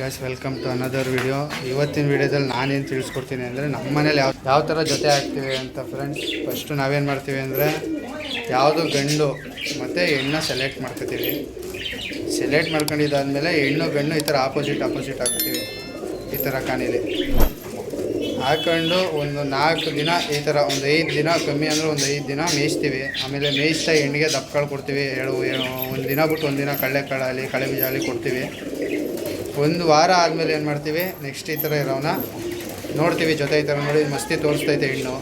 Guys welcome to another video ಇವತ್ತಿನ ವಿಡಿಯೋದಲ್ಲಿ ನಾನೇನು ತಿಳಿಸ್ಕೊಡ್ತೀನಿ ಅಂದರೆ ನಮ್ಮ ಮನೇಲಿ ಯಾವ ಯಾವ ಥರ ಜೊತೆ ಆಗ್ತೀವಿ ಅಂತ ಫ್ರೆಂಡ್ಸ್ ಫಸ್ಟು ನಾವೇನು ಮಾಡ್ತೀವಿ ಅಂದರೆ ಯಾವುದು ಗಂಡು ಮತ್ತು ಹೆಣ್ಣು ಸೆಲೆಕ್ಟ್ ಮಾಡ್ಕೋತೀವಿ. ಸೆಲೆಕ್ಟ್ ಮಾಡ್ಕೊಂಡಿದ್ದಾದಮೇಲೆ ಹೆಣ್ಣು ಗಂಡು ಈ ಥರ ಆಪೋಸಿಟ್ ಆಪೋಸಿಟ್ ಹಾಕ್ತೀವಿ ಈ ಥರ ಕಾಣಿಲಿ. ಹಾಕೊಂಡು ಒಂದು ನಾಲ್ಕು ದಿನ ಈ ಥರ ಒಂದು ಐದು ದಿನ ಕಮ್ಮಿ ಅಂದರೆ ಒಂದು ಐದು ದಿನ ಮೇಯಿಸ್ತೀವಿ. ಆಮೇಲೆ ಮೇಯಿಸ್ತಾ ಹೆಣ್ಣಿಗೆ ದಪ್ಪಗಳು ಕೊಡ್ತೀವಿ. ಎರಡು, ಒಂದು ದಿನ ಬಿಟ್ಟು ಒಂದು ದಿನ ಕಳ್ಳೆ ಆಗಲಿ ಕಳೆ ಬೀಜ ಆಗಲಿ ಕೊಡ್ತೀವಿ. ಒಂದು ವಾರ ಆದಮೇಲೆ ಏನು ಮಾಡ್ತೀವಿ? ನೆಕ್ಸ್ಟ್ ಈ ಥರ ಇರೋನ ನೋಡ್ತೀವಿ ಜೊತೆ ಈ ಥರ ನೋಡಿ, ಮಸ್ತಿ ತೋರಿಸ್ತೈತೆ ಹೆಣ್ಣು.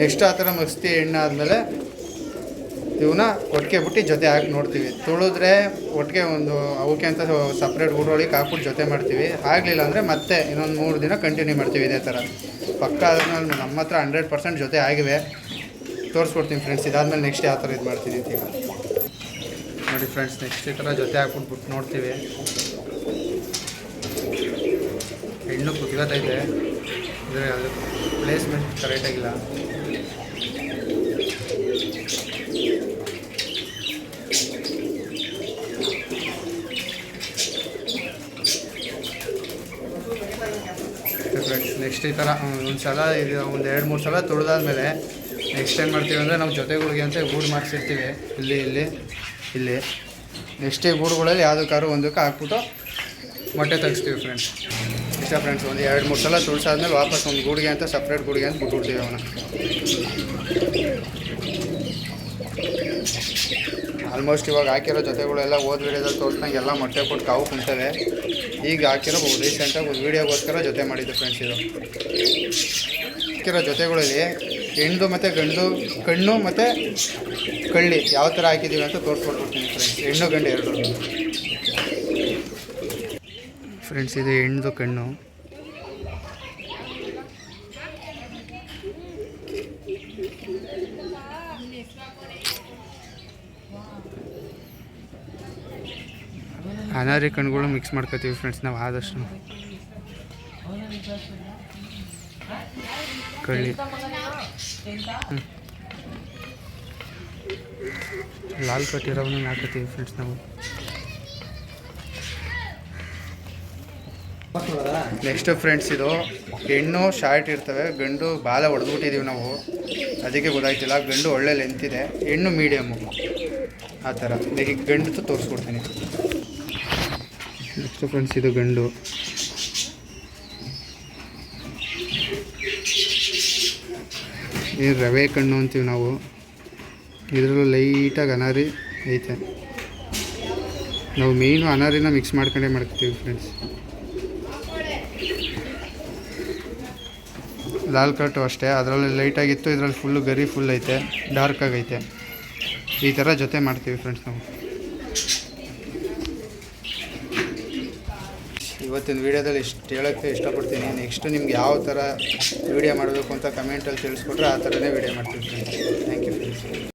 ನೆಕ್ಸ್ಟ್ ಆ ಥರ ಮಸ್ತಿ ಹೆಣ್ಣು ಆದಮೇಲೆ ಇವನ್ನ ಒಟ್ಟಿಗೆ ಬಿಟ್ಟು ಜೊತೆ ಹಾಕಿ ನೋಡ್ತೀವಿ. ತುಳಿದ್ರೆ ಒಟ್ಟಿಗೆ ಒಂದು ಅವಕ್ಕೆ ಅಂತ ಸಪ್ರೇಟ್ ಊರೊಳಗೆ ಹಾಕ್ಬಿಟ್ಟು ಜೊತೆ ಮಾಡ್ತೀವಿ. ಆಗಲಿಲ್ಲ ಅಂದರೆ ಮತ್ತೆ ಇನ್ನೊಂದು ಮೂರು ದಿನ ಕಂಟಿನ್ಯೂ ಮಾಡ್ತೀವಿ ಇದೇ ಥರ ಪಕ್ಕ ಆದ್ಮೇಲೆ ನಮ್ಮ ಹತ್ರ ಹಂಡ್ರೆಡ್ ಪರ್ಸೆಂಟ್ ಜೊತೆ ಆಗಿವೆ. ತೋರಿಸ್ಕೊಡ್ತೀನಿ ಫ್ರೆಂಡ್ಸ್ ಇದಾದಮೇಲೆ ನೆಕ್ಸ್ಟ್ ಯಾವ ಥರ ಇದು ಮಾಡ್ತೀನಿ ಅಂತ ನೋಡಿ ಫ್ರೆಂಡ್ಸ್ ನೆಕ್ಸ್ಟ್ ಈ ಥರ ಜೊತೆ ಹಾಕ್ಬಿಟ್ಟು ಬಿಟ್ಟು ನೋಡ್ತೀವಿ. ಹೆಣ್ಣು ಕುತ್ಕೋತೈತೆ. ಅಂದರೆ ಅದು ಪ್ಲೇಸ್ಮೆಂಟ್ ಕರೆಕ್ಟಾಗಿಲ್ಲ ಫ್ರೆಂಡ್ಸ್ ನೆಕ್ಸ್ಟ್ ಈ ಥರ ಒಂದು ಸಲ ಇದು ಒಂದು ಎರಡು ಮೂರು ಸಲ ತೊಳೆದಾದ್ಮೇಲೆ ನೆಕ್ಸ್ಟ್ ಏನು ಮಾಡ್ತೀವಿ ಅಂದರೆ ನಾವು ಜೊತೆಗಳಿಗೆ ಅಂತ ಗೂಡು ಮಾಡಿಸಿರ್ತೀವಿ. ಇಲ್ಲಿ ಇಲ್ಲಿ. ಇಲ್ಲಿ ಈ ಗೂಡುಗಳಲ್ಲಿ ಯಾವುದಕ್ಕಾದ್ರು ಒಂದಕ್ಕೆ ಹಾಕ್ಬಿಟ್ಟು ಮೊಟ್ಟೆ ತೆಗಿಸ್ತೀವಿ ಫ್ರೆಂಡ್ಸ್ ಇಷ್ಟ ಫ್ರೆಂಡ್ಸ್ ಒಂದು ಎರಡು, ಮೂರು ಸಲ ತುಳ್ಸಾದ್ಮೇಲೆ ವಾಪಸ್ ಒಂದು ಗೂಡಿಗೆ ಅಂತ ಸಪ್ರೇಟ್ ಗೂಡಿಗೆ ಅಂತ ಬಿಟ್ಬಿಡ್ತೀವಿ ಅವನ ಆಲ್ಮೋಸ್ಟ್ ಇವಾಗ ಹಾಕಿರೋ ಜೊತೆಗಳೆಲ್ಲ ಓದ್ ವೀಡಿಯೋದಲ್ಲಿ ತೋರಿಸ್ದಂಗೆ ಎಲ್ಲ ಮೊಟ್ಟೆ ಕೊಟ್ಟು ಕಾವು ಕುಂತವೆ ಈಗ ಹಾಕಿರೋ ರೀಸೆಂಟಾಗಿ ಒಂದು ವೀಡಿಯೋಗೋಸ್ಕರ ಜೊತೆ ಮಾಡಿದ್ದು ಫ್ರೆಂಡ್ಸ್ ಇದು. ಹಾಕಿರೋ ಜೊತೆಗಳಲ್ಲಿ ಹೆಣ್ಣು ಮತ್ತು ಗಂಡು, ಕಣ್ಣು ಮತ್ತು ಕಳ್ಳಿ. ಯಾವ ಥರ ಹಾಕಿದ್ದೀವಿ ಅಂತ ತೋರಿಸ್ಕೊಟ್ಬಿಡ್ತೀನಿ ಫ್ರೆಂಡ್ಸ್ ಹೆಣ್ಣು, ಗಂಡು ಎರಡು. ಫ್ರೆಂಡ್ಸ್ ಇದು ಹೆಣ್ಣು, ಕಣ್ಣು. ಅನಾರಿ ಕಣ್ಗಳು ಮಿಕ್ಸ್ ಮಾಡ್ಕೋತೀವಿ ಫ್ರೆಂಡ್ಸ್ ನಾವು ಆದಷ್ಟು. ಕಳ್ಳಿ. ಲಾಲ್ ಕಟ್ಟಿರೋವನ್ನ ಹಾಕತ್ತೀವಿ ಫ್ರೆಂಡ್ಸ್ ನಾವು? ನೆಕ್ಸ್ಟ್ ಫ್ರೆಂಡ್ಸ್ ಇದು. ಹೆಣ್ಣು ಶಾರ್ಟ್ ಇರ್ತವೆ ಗಂಡು ಬಾಲ ಹೊಡೆದ್ಬಿಟ್ಟಿದ್ದೀವಿ ನಾವು. ಅದಕ್ಕೆ ಗೊತ್ತಾಯ್ತಿಲ್ಲ ಗಂಡು ಒಳ್ಳೆ ಲೆಂತ್ ಇದೆ ಹೆಣ್ಣು ಮೀಡಿಯಮ್ಮು ಆ ಥರ. ಈಗ ಗಂಡು ತೋರಿಸ್ಕೊಡ್ತೀನಿ. ನೆಕ್ಸ್ಟ್ ಫ್ರೆಂಡ್ಸ್ ಇದು ಗಂಡು. ಇದು ರವೆ ಕಣ್ಣು ಅಂತೀವಿ ನಾವು. ಇದರಲ್ಲೂ ಲೈಟಾಗಿ ಅನಾರಿ ಐತೆ. ನಾವು ಮೇಯ್ನು ಅನಾರಿನ ಮಿಕ್ಸ್ ಮಾಡ್ಕೊಂಡೇ ಮಾಡ್ತೀವಿ ಫ್ರೆಂಡ್ಸ್ ಲಾಲ್ ಕಟ್ಟು ಅಷ್ಟೇ, ಅದರಲ್ಲಿ ಲೈಟಾಗಿತ್ತು ಇದರಲ್ಲಿ ಫುಲ್ಲು ಗರಿ ಫುಲ್ ಐತೆ ಡಾರ್ಕ್ ಆಗೈತೆ. ಈ ಥರ ಜೊತೆ ಮಾಡ್ತೀವಿ ಫ್ರೆಂಡ್ಸ್ ನಾವು. ಇವತ್ತಿನ ವೀಡಿಯೋದಲ್ಲಿ ಇಷ್ಟು ಹೇಳೋಕ್ಕೆ ಇಷ್ಟಪಡ್ತೀನಿ. ನೆಕ್ಸ್ಟ್ ನಿಮ್ಗೆ ಯಾವ ಥರ ವೀಡಿಯೋ ಮಾಡಬೇಕು ಅಂತ ಕಮೆಂಟಲ್ಲಿ ತಿಳಿಸ್ಕೊಟ್ರೆ ಆ ಥರನೇ ವೀಡಿಯೋ ಮಾಡ್ತಿರ್ತೀನಿ. Thank you friends